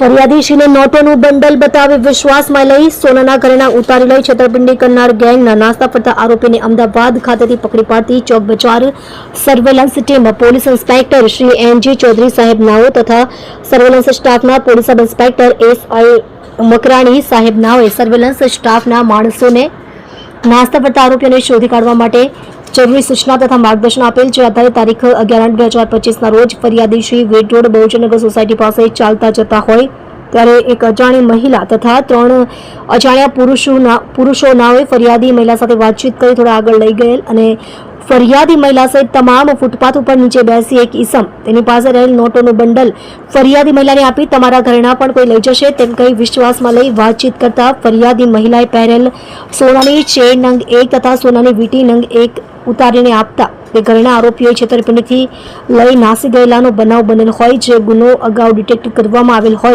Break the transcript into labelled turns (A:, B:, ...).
A: ફરિયાદીશીને નોટોનું bundle બતાવી વિશ્વાસમાં લઈ સોનાના ઘરેણા ઉતારી લઈ છેતરપિંડી કરનાર ગેંગના નાસ્તા ફરતા આરોપીને અમદાવાદ ખાતેથી પકડી પાડતી ચોક બજાર surveillance team police inspector Shri NG Chaudhary સાહેબ નાઓ તથા સર્વેલન્સ સ્ટાફના police sub inspector S I Makrani સાહેબ નાઓએ સર્વેલન્સ સ્ટાફના માણસોને નાસ્તા ફરતા આરોપીઓને શોધી કાઢવા માટે જરૂરી સૂચના તથા માર્ગદર્શન આપેલ છે. આધારે તારીખ અગિયાર આઠ બે હજાર પચીસના રોજ ફરિયાદી શ્રી વેટ રોડ બહુજનગર સોસાયટી પાસે ચાલતા જતા હોય ત્યારે એક અજાણી મહિલા તથા ત્રણ અજાણ્યા પુરુષોના પુરુષો નાઓએ ફરિયાદી મહિલા સાથે વાતચીત કરી થોડા આગળ લઈ ગયેલ અને ફરિયાદી મહિલા સહિત તમામ ફૂટપાથ ઉપર નીચે બેસી એક ઈસમ. તેની પાસે રહેલ નોટોનું બંડલ ફરિયાદી મહિલાને આપી તમારા ઘરેણા પણ કોઈ લઈ જશે તેમ કહી વિશ્વાસમાં લઈ વાતચીત કરતા ફરિયાદી મહિલાએ પહેરેલ સોનાની ચેન નંગ એક તથા સોનાની વીટી નંગ એક ઉતારીને આપતા. તે ઘરેણા આરોપીઓએ છેતરપિંડીથી લઈ નાસી ગયેલાનો બનાવ બનેલ હોય જે ગુનો અગાઉ ડિટેક્ટ કરવામાં આવેલ હોય.